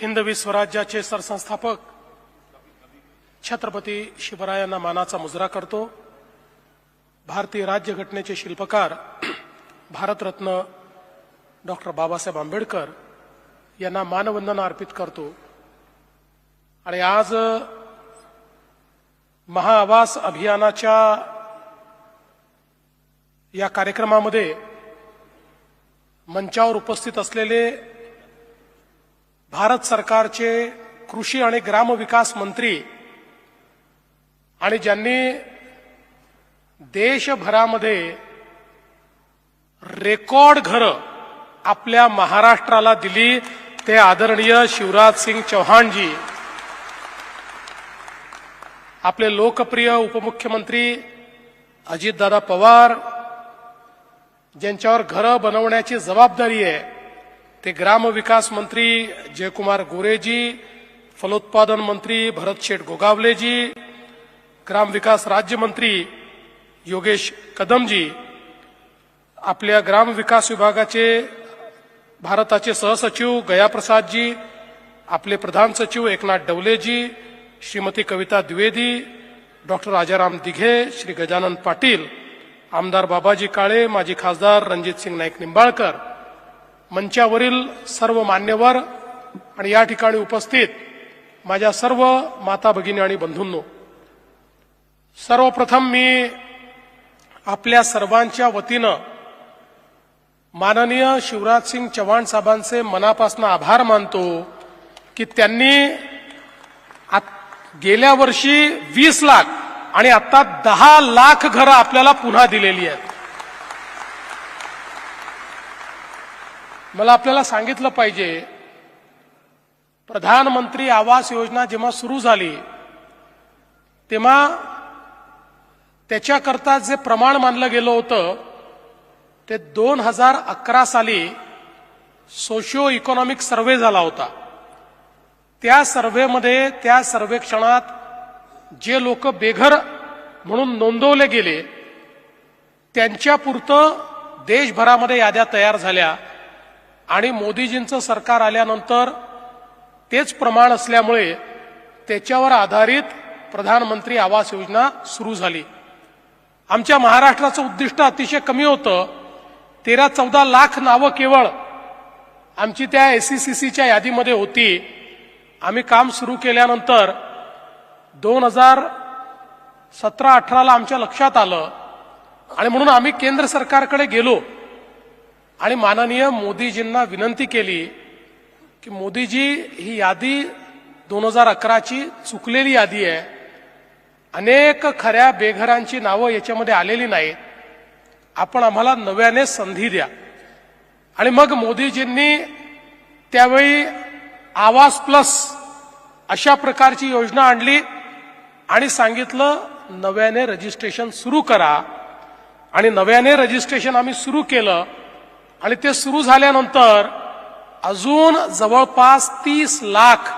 हिंदवी स्वराज्याचे सरसंस्थापक छत्रपती शिवरायांना मानाचा मुजरा करतो. भारतीय राज्यघटनेचे शिल्पकार भारतरत्न डॉक्टर बाबासाहेब आंबेडकर यांना मानवंदना अर्पित करतो. आणि आज महाआवास अभियानाच्या या कार्यक्रमामध्ये मंचावर उपस्थित असलेले भारत सरकारचे कृषी आणि ग्रामविकास मंत्री आणि ज्यांनी देशभरामध्ये रेकॉर्ड घरं आपल्या महाराष्ट्राला दिली ते आदरणीय शिवराज सिंग चौहानजी आपले लोकप्रिय उपमुख्यमंत्री अजितदादा पवार ज्यांच्यावर घरं बनवण्याची जबाबदारी आहे ते ग्रामविकास मंत्री जयकुमार गोरेजी फलोत्पादन मंत्री भरत शेठ गोगावलेजी ग्रामविकास राज्यमंत्री योगेश कदमजी आपल्या ग्रामविकास विभागाचे भारताचे सहसचिव गयाप्रसादजी आपले प्रधान सचिव एकनाथ डवलेजी श्रीमती कविता द्विवेदी डॉक्टर राजाराम दिघे श्री गजानन पाटील आमदार बाबाजी काळे माजी खासदार रणजित सिंग नाईक निंबाळकर मंचावरील सर्व मान्यवर आणि या ठिकाणी उपस्थित माझ्या सर्व माता भगिनी आणि बंधूंनो सर्वप्रथम मी आपल्या सर्वांच्या वतीनं माननीय शिवराज सिंग चव्हाण साहेबांचे मनापासून आभार मानतो की त्यांनी गेल्या वर्षी वीस लाख आणि आता दहा लाख घरं आपल्याला पुन्हा दिलेली आहेत. मला आपल्याला सांगितलं पाहिजे प्रधानमंत्री आवास योजना जेव्हा सुरू झाली तेव्हा त्याच्याकरता जे प्रमाण मानलं गेलं होतं ते दोन हजार अकरा साली सोशिओ इकॉनॉमिक सर्व्हे झाला होता. त्या सर्व्हेमध्ये त्या सर्वेक्षणात जे लोक बेघर म्हणून नोंदवले गेले त्यांच्यापुरतं देशभरामध्ये याद्या तयार झाल्या. आणि मोदीजींचं सरकार आल्यानंतर तेच प्रमाण असल्यामुळे त्याच्यावर आधारित प्रधानमंत्री आवास योजना सुरू झाली. आमच्या महाराष्ट्राचं उद्दिष्ट अतिशय कमी होतं. तेरा चौदा लाख नावं केवळ आमची त्या एसीसीसीच्या यादीमध्ये होती. आम्ही काम सुरू केल्यानंतर दोन हजार सतरा अठराला आमच्या लक्षात आलं. आणि म्हणून आम्ही केंद्र सरकारकडे गेलो. आणि माननीय मोदीजींना विनंती केली की मोदीजी ही यादी दोन हजार अकराची चुकलेली यादी आहे. अनेक खऱ्या बेघरांची नावं याच्यामध्ये आलेली नाहीत. आपण आम्हाला नव्याने संधी द्या. आणि मग मोदीजींनी त्यावेळी आवास प्लस अशा प्रकारची योजना आणली आणि सांगितलं नव्याने रजिस्ट्रेशन सुरू करा. आणि नव्याने रजिस्ट्रेशन आम्ही सुरू केलं. आणि ते सुरू झाल्यानंतर अजून जवळपास तीस लाख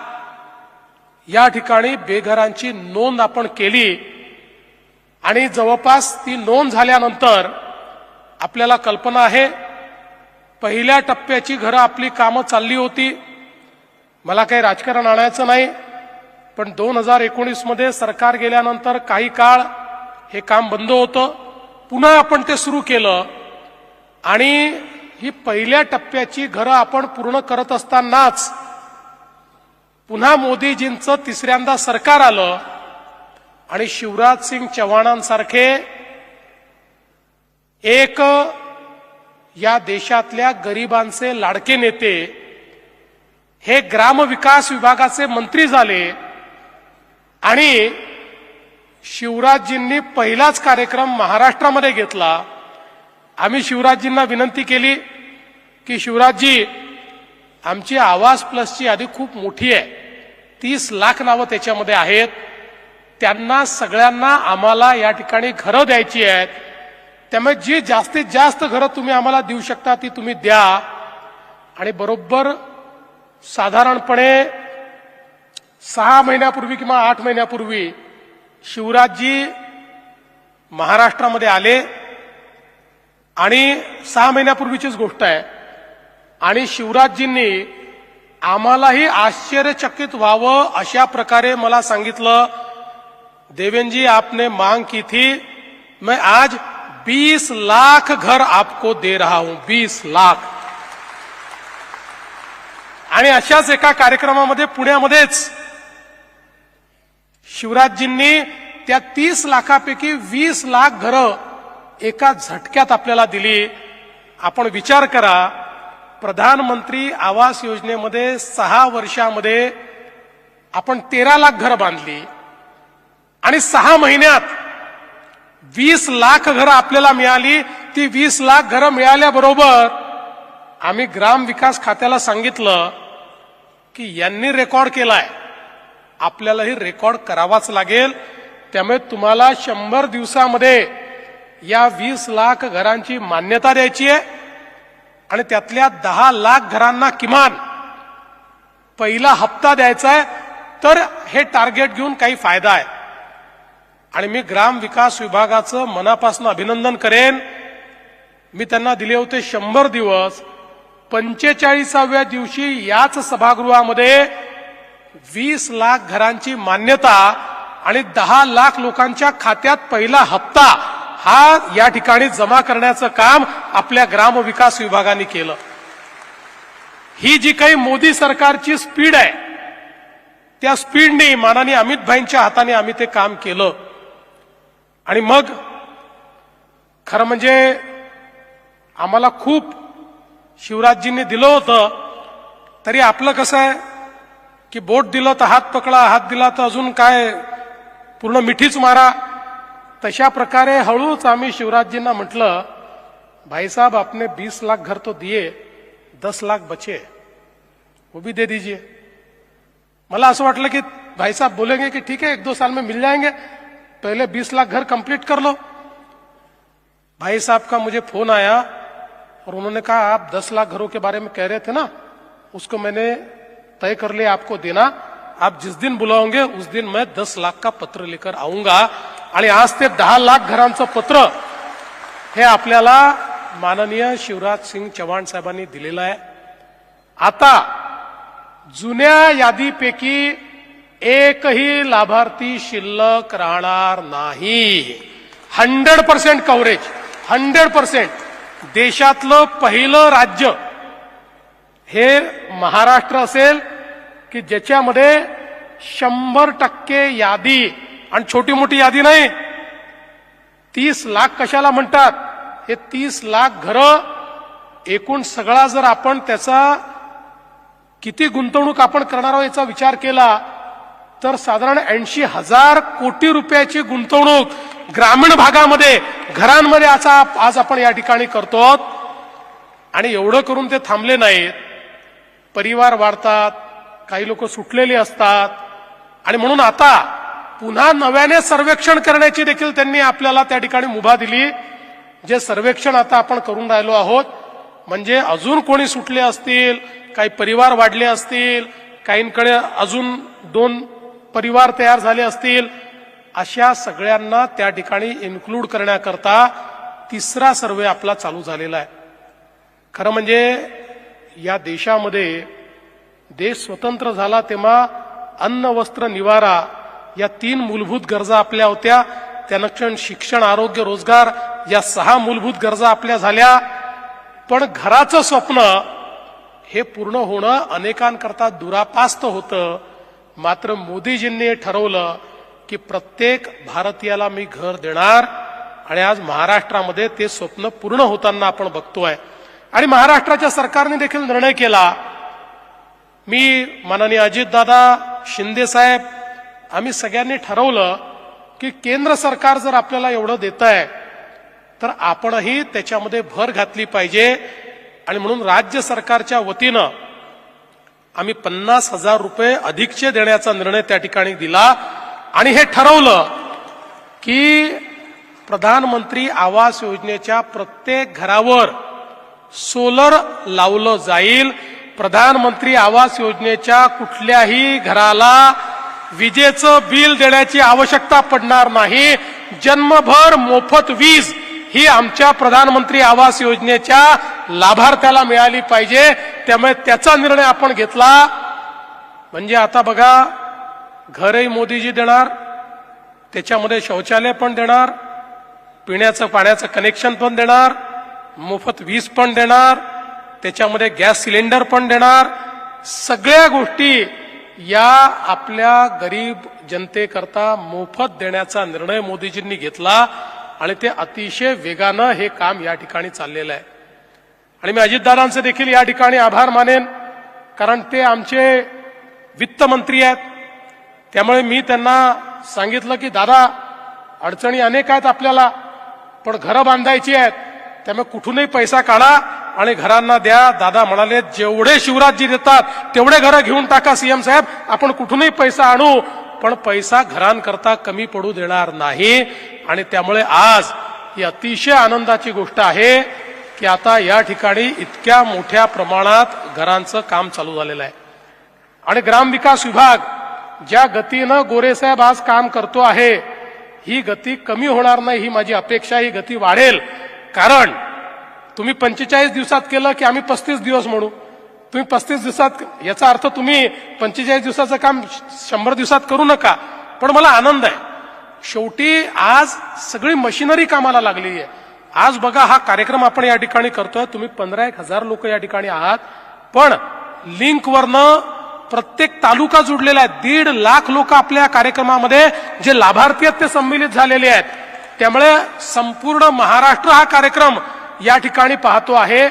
या ठिकाणी बेघरांची नोंद आपण केली. आणि जवळपास ती नोंद झाल्यानंतर आपल्याला कल्पना आहे पहिल्या टप्प्याची घरं आपली कामं चालली होती. मला काही राजकारण आणायचं नाही पण दोन हजार एकोणीसमध्ये सरकार गेल्यानंतर काही काळ हे काम बंद होतं. पुन्हा आपण ते सुरू केलं. आणि ही पहिल्या टप्प्याची घरं आपण पूर्ण करत असतानाच पुन्हा मोदीजींचं तिसऱ्यांदा सरकार आलं आणि शिवराज सिंग चव्हाणांसारखे एक या देशातल्या गरिबांचे लाडके नेते हे ग्रामविकास विभागाचे मंत्री झाले आणि शिवराजजींनी पहिलाच कार्यक्रम महाराष्ट्रामध्ये घेतला. आम्ही शिवराजजींना विनंती केली की शिवराजजी आमची आवाज प्लसची यादी खूप मोठी आहे. तीस लाख नावं त्याच्यामध्ये आहेत. त्यांना सगळ्यांना आम्हाला या ठिकाणी घरं द्यायची आहेत. त्यामुळे जी जास्तीत जास्त घरं तुम्ही आम्हाला देऊ शकता ती तुम्ही द्या. आणि बरोबर साधारणपणे सहा महिन्यापूर्वी किंवा आठ महिन्यापूर्वी शिवराजजी महाराष्ट्रामध्ये आले. आणि सहा महिन्यापूर्वीचीच गोष्ट आहे. आणि शिवराजजींनी आम्हालाही आश्चर्यचकित व्हावं अशा प्रकारे मला सांगितलं. देवेंद्र आपने मांग की थी. मैं आज 20 लाख घर आपको दे रहा हूं 20 लाख. आणि अशाच एका कार्यक्रमामध्ये पुण्यामध्येच शिवराजजींनी त्या तीस लाखापैकी वीस लाख घरं एका झटक्यात आपल्याला दिली. आपण विचार करा प्रधानमंत्री आवास योजनेमध्ये सहा वर्षामध्ये आपण तेरा लाख घरं बांधली. आणि सहा महिन्यात वीस लाख घरं आपल्याला मिळाली. ती वीस लाख घरं मिळाल्याबरोबर आम्ही ग्राम विकास खात्याला सांगितलं की यांनी रेकॉर्ड केलाय. आपल्यालाही रेकॉर्ड करावाच लागेल. त्यामुळे तुम्हाला शंभर दिवसामध्ये या वीस लाख घरांची मान्यता द्यायची आहे आणि त्यातल्या दहा लाख घरांना किमान पहिला हप्ता द्यायचा आहे तर हे टार्गेट घेऊन काही फायदा आहे. आणि मी ग्राम विकास विभागाचं मनापासून अभिनंदन करेन. मी त्यांना दिले होते शंभर दिवस. पंचेचाळीसाव्या दिवशी याच सभागृहामध्ये वीस लाख घरांची मान्यता आणि दहा लाख लोकांच्या खात्यात पहिला हप्ता हा या ठिकाणी जमा करण्याचं काम आपल्या ग्रामविकास विभागाने केलं. ही जी काही मोदी सरकारची स्पीड आहे त्या स्पीडने मानाने अमित भाईंच्या हाताने आम्ही ते काम केलं. आणि मग खरं म्हणजे आम्हाला खूप शिवराजजींनी दिलं होतं तरी आपलं कसं आहे की बोट दिलं तर हात पकडा हात दिला तर अजून काय पूर्ण मिठीच मारा तशा प्रकारे हळूच आम्ही शिवराजजींना म्हटलं, भाई साहब, आपने बीस लाख घर तो दिए, दस लाख बचे, वो भी दे दीजिए। मला असं वाटलं की भाई साहब बोलेंगे कि ठीक है, एक दो साल में मिल जाएँगे, पहले बीस लाख घर कंप्लीट कर लो। भाई साहब का मुझे फ़ोन आया और उन्होंने कहा, आप दस लाख घरों के बारे में कह रहे थे ना, उसको मैंने तय कर लिया आपको देना, आप जिस दिन बुलाओगे, उस दिन मैं दस लाख का पत्र लेकर आऊँगा आणि आज ते दहा लाख घरांचं पत्र हे आपल्याला माननीय शिवराज सिंग चव्हाण साहेबांनी दिलेलं आहे. आता जुन्या यादीपैकी एकही लाभार्थी शिल्लक राहणार नाही. Hundred percent coverage hundred percent. देशातलं पहिलं राज्य हे महाराष्ट्र असेल की ज्याच्यामध्ये शंभर टक्के यादी आणि छोटी मोठी यादी नाही. तीस लाख कशाला म्हणतात? हे तीस लाख घरं एकूण सगळा जर आपण त्याचा किती गुंतवणूक आपण करणार आहोत याचा विचार केला तर साधारण ऐंशी हजार कोटी रुपयाची गुंतवणूक ग्रामीण भागामध्ये घरांमध्ये असा आज आपण या ठिकाणी करतो. आणि एवढं करून ते थांबले नाहीत. परिवार वाढतात काही लोक सुटलेले असतात. आणि म्हणून आता पुन्हा नव्याने सर्वेक्षण करण्याची देखील त्यांनी आपल्याला त्या ठिकाणी मुभा दिली. जे सर्वेक्षण आता आपण करून राहिलो आहोत म्हणजे अजून कोणी सुटले असतील काही परिवार वाढले असतील काहींकडे अजून दोन परिवार तयार झाले असतील अशा सगळ्यांना त्या ठिकाणी इन्क्लूड करण्याकरता तिसरा सर्वे आपला चालू झालेला आहे. खरं म्हणजे या देशामध्ये देश स्वतंत्र झाला तेव्हा अन्न वस्त्र निवारा या तीन मूलभूत गरजा आपल्या होत्या. त्यानंतर शिक्षण आरोग्य रोजगार या सहा मूलभूत गरजा आपल्या झाल्या. पण घराचं स्वप्न हे पूर्ण होणं अनेकांकरता दुरापास्त होतं. मात्र मोदीजींनी ठरवलं की प्रत्येक भारतीयाला मी घर देणार आणि आज महाराष्ट्रामध्ये ते स्वप्न पूर्ण होताना आपण बघतोय. आणि महाराष्ट्राच्या सरकारने देखील निर्णय केला. मी माननीय अजितदादा शिंदे साहेब आम्ही सगळ्यांनी ठरवलं की केंद्र सरकार जर आपल्याला एवढं देत आहे तर आपणही त्याच्यामध्ये भर घातली पाहिजे. आणि म्हणून राज्य सरकारच्या वतीनं आम्ही पन्नास हजार रुपये अधिकचे देण्याचा निर्णय त्या ठिकाणी दिला. आणि हे ठरवलं की प्रधानमंत्री आवास योजनेच्या प्रत्येक घरावर सोलर लावलं जाईल. प्रधानमंत्री आवास योजनेच्या कुठल्याही घराला विजेचं बिल देण्याची आवश्यकता पडणार नाही. जन्मभर मोफत वीज ही आमच्या प्रधानमंत्री आवास योजनेच्या लाभार्थ्याला मिळाली पाहिजे. त्यामुळे त्याचा निर्णय आपण घेतला. म्हणजे आता बघा घरही मोदीजी देणार त्याच्यामध्ये शौचालय पण देणार पिण्याचं पाण्याचं कनेक्शन पण देणार मोफत वीज पण देणार त्याच्यामध्ये गॅस सिलेंडर पण देणार. सगळ्या गोष्टी या आपल्या गरीब जनतेकरता मोफत देण्याचा निर्णय मोदीजींनी घेतला आणि ते अतिशय वेगानं हे काम या ठिकाणी चाललेलं आहे. आणि मी अजितदादांचे देखील या ठिकाणी आभार मानेन कारण ते आमचे वित्तमंत्री आहेत. त्यामुळे मी त्यांना सांगितलं की दादा अडचणी अनेक आहेत आपल्याला पण घरं बांधायची आहेत. त्यामुळे कुठूनही पैसा काढा आणि घरांना द्या. दादा म्हणाले जेवढे शिवराजजी देतात तेवढे घरं घेऊन टाका सीएम साहेब. आपण कुठूनही पैसा आणू पण पैसा घरांकरता कमी पडू देणार नाही. आणि त्यामुळे आज ही अतिशय आनंदाची गोष्ट आहे की आता या ठिकाणी इतक्या मोठ्या प्रमाणात घरांचं काम चालू झालेलं आहे. आणि ग्रामविकास विभाग ज्या गतीनं गोरेसाहेब आज काम करतो आहे ही गती कमी होणार नाही ही माझी अपेक्षा ही गती वाढेल. कारण तुम्ही पंचेचाळीस दिवसात केलं की आम्ही पस्तीस दिवस म्हणू. तुम्ही पस्तीस दिवसात याचा अर्थ तुम्ही पंचेचाळीस दिवसाचं काम शंभर दिवसात करू नका पण मला आनंद आहे. शेवटी आज सगळी मशिनरी कामाला लागली आहे. आज बघा हा कार्यक्रम आपण या ठिकाणी करतोय. तुम्ही पंधरा एक हजार लोक या ठिकाणी आहात. पण लिंकवरनं प्रत्येक तालुका जुडलेला आहे. दीड लाख लोक आपल्या कार्यक्रमामध्ये जे लाभार्थी आहेत ते संमिलित झालेले आहेत. त्यामुळे संपूर्ण महाराष्ट्र हा कार्यक्रम या ठिकाणी पाहतो आहे.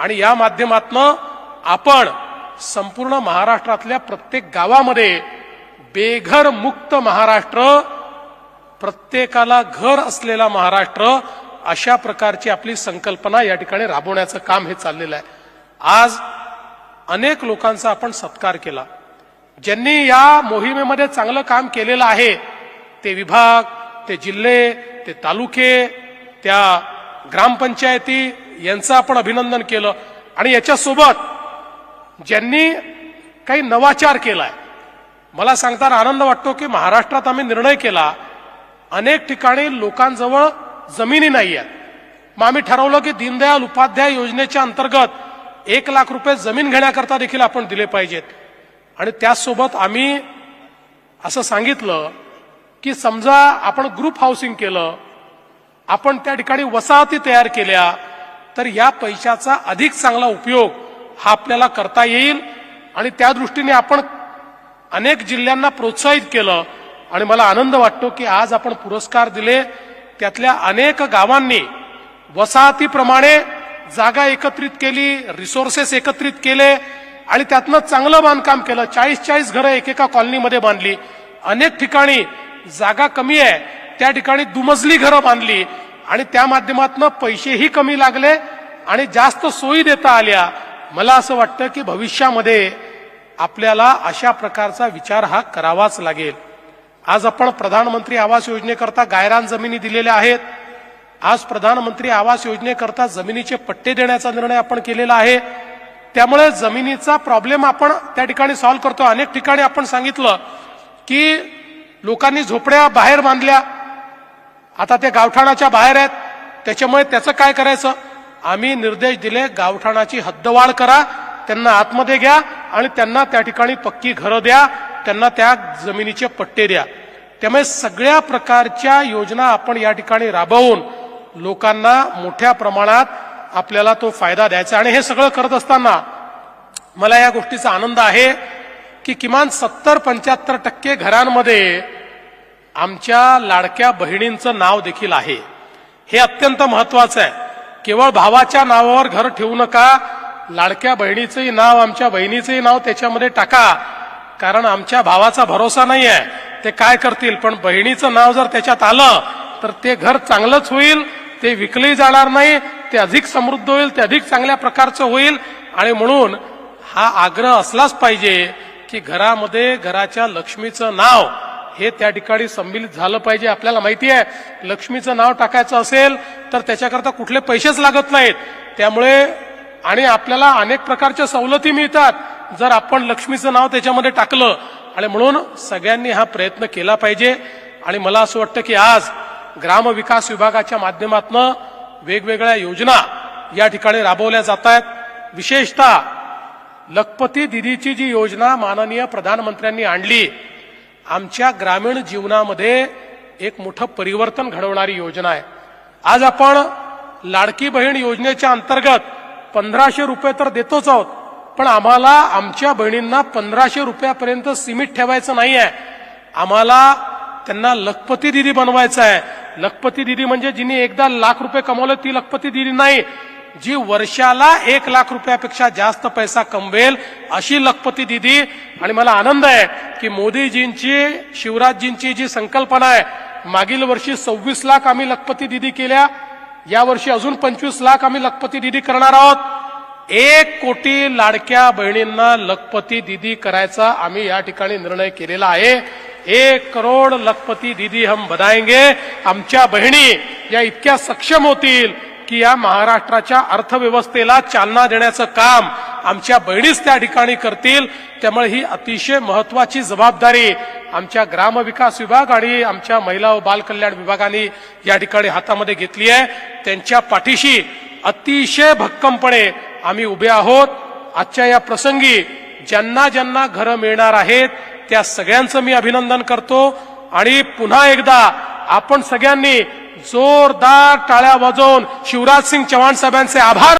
आणि या माध्यमातनं आपण संपूर्ण महाराष्ट्रातल्या प्रत्येक गावामध्ये बेघर मुक्त महाराष्ट्र प्रत्येकाला घर असलेला महाराष्ट्र अशा प्रकारची आपली संकल्पना या ठिकाणी राबवण्याचं काम हे चाललेलं आहे. आज अनेक लोकांचा आपण सत्कार केला. ज्यांनी या मोहिमेमध्ये चांगलं काम केलेलं आहे ते विभाग ते जिल्हे ते तालुके त्या ग्रामपंचायती यांचं आपण अभिनंदन केलं. आणि याच्यासोबत ज्यांनी काही नवाचार केलाय मला सांगताना आनंद वाटतो की महाराष्ट्रात आम्ही निर्णय केला अनेक ठिकाणी लोकांजवळ जमिनी नाही आहेत. मग आम्ही ठरवलं की दीनदयाल उपाध्याय योजनेच्या अंतर्गत एक लाख रुपये जमीन घेण्याकरता देखील आपण दिले पाहिजेत. आणि त्याचसोबत आम्ही असं सांगितलं की समजा आपण ग्रुप हाऊसिंग केलं आपण त्या ठिकाणी वसाहती तयार केल्या तर या पैशाचा अधिक चांगला उपयोग हा आपल्याला करता येईल आणि त्या दृष्टीने आपण अनेक जिल्ह्यांना प्रोत्साहित केलं. आणि मला आनंद वाटतो की आज आपण पुरस्कार दिले. त्यातल्या अनेक गावांनी वसाहतीप्रमाणे जागा एकत्रित केली रिसोर्सेस एकत्रित केले आणि त्यातनं चांगलं बांधकाम केलं. चाळीस चाळीस घरं एकेका कॉलनीमध्ये बांधली. अनेक ठिकाणी जागा कमी आहे त्या ठिकाणी दुमजली घरं बांधली आणि त्या माध्यमातून पैसेही कमी लागले आणि जास्त सोयी देता आल्या. मला असं वाटतं की भविष्यामध्ये आपल्याला अशा प्रकारचा विचार हा करावाच लागेल. आज आपण प्रधानमंत्री आवास योजनेकरता गायरान जमिनी दिलेल्या आहेत. आज प्रधानमंत्री आवास योजनेकरता जमिनीचे पट्टे देण्याचा निर्णय आपण केलेला आहे. त्यामुळे जमिनीचा प्रॉब्लेम आपण त्या ठिकाणी सॉल्व्ह करतो अनेक ठिकाणी आपण सांगितलं की लोकांनी झोपड्या बाहेर बांधल्या. आता ते गावठाणाच्या बाहेर आहेत. त्याच्यामुळे त्याचं काय करायचं? आम्ही निर्देश दिले गावठाणाची हद्दवाढ करा त्यांना आतमध्ये घ्या आणि त्यांना त्या ठिकाणी पक्की घरं द्या त्यांना त्या जमिनीचे पट्टे द्या. त्यामुळे सगळ्या प्रकारच्या योजना आपण या ठिकाणी राबवून लोकांना मोठ्या प्रमाणात आपल्याला तो फायदा द्यायचा. आणि हे सगळं करत असताना मला या गोष्टीचा आनंद आहे. की किमान सत्तर पंच्याहत्तर टक्के घरांमध्ये आमच्या लाडक्या बहिणींचं नाव देखील आहे. हे अत्यंत महत्वाचं आहे. केवळ भावाच्या नावावर घर ठेवू नका लाडक्या बहिणीचंही नाव आमच्या बहिणीचंही नाव त्याच्यामध्ये टाका. कारण आमच्या भावाचा भरोसा नाही आहे. ते काय करतील? पण बहिणीचं नाव जर त्याच्यात आलं तर ते घर चांगलंच होईल ते विकले जाणार नाही ते अधिक समृद्ध होईल ते अधिक चांगल्या प्रकारचं होईल. आणि म्हणून हा आग्रह असलाच पाहिजे की घरामध्ये घराच्या लक्ष्मीचं नाव हे त्या ठिकाणी संमिलित झालं पाहिजे आपल्याला माहिती आहे. लक्ष्मीचं नाव टाकायचं असेल तर त्याच्याकरता कुठले पैसेच लागत नाहीत. त्यामुळे आणि आपल्याला अनेक प्रकारच्या सवलती मिळतात जर आपण लक्ष्मीचं नाव त्याच्यामध्ये टाकलं. आणि म्हणून सगळ्यांनी हा प्रयत्न केला पाहिजे. आणि मला असं वाटतं की आज ग्रामविकास विभागाच्या माध्यमातून वेगवेगळ्या योजना या ठिकाणी राबवल्या जात आहेत. विशेषतः लखपती दिदीची जी योजना माननीय प्रधानमंत्र्यांनी आणली आमच्या ग्रामीण जीवनामध्ये एक मोठं परिवर्तन घडवणारी योजना आहे. आज आपण लाडकी बहीण योजनेच्या अंतर्गत पंधराशे रुपये तर देतोच आहोत पण आम्हाला आमच्या बहिणींना पंधराशे रुपयापर्यंत सीमित ठेवायचं नाही आहे. आम्हाला त्यांना लखपती दिदी बनवायचं आहे. लखपती दिदी म्हणजे जिने एकदा लाख रुपये कमवले ती लखपती दिदी नाही. जी वर्षाला एक लाख रुपयापेक्षा जास्त पैसा कमवेल अशी लखपती दिदी. आणि मला आनंद आहे की मोदीजींची शिवराजजींची जी संकल्पना आहे मागील वर्षी सव्वीस लाख आम्ही लखपती दिदी केल्या. या वर्षी अजून पंचवीस लाख आम्ही लखपती दिदी करणार आहोत. एक कोटी लाडक्या बहिणींना लखपती दिदी करायचा आम्ही या ठिकाणी निर्णय केलेला आहे. एक करोड लखपती दिदी हम बनाएंगे आमच्या बहिणी या इतक्या सक्षम होतील. की या महाराष्ट्राच्या अर्थव्यवस्थेला चालना देण्याचं काम आमच्या बहिणीच त्या ठिकाणी करतील त्यामुळे ही अतिशय महत्वाची जबाबदारी आमच्या ग्रामविकास विभाग आणि आमच्या महिला व बालकल्याण विभागाने या ठिकाणी हातामध्ये घेतली आहे. त्यांच्या पाठीशी अतिशय भक्कमपणे आम्ही उभे आहोत. आजच्या या प्रसंगी ज्यांना ज्यांना घरं मिळणार आहेत त्या सगळ्यांचं मी अभिनंदन करतो. आणि पुन्हा एकदा आपण सगळ्यांनी जोरदार टाळ्या वाजवून शिवराज सिंग चव्हाण साहेबांचे आभार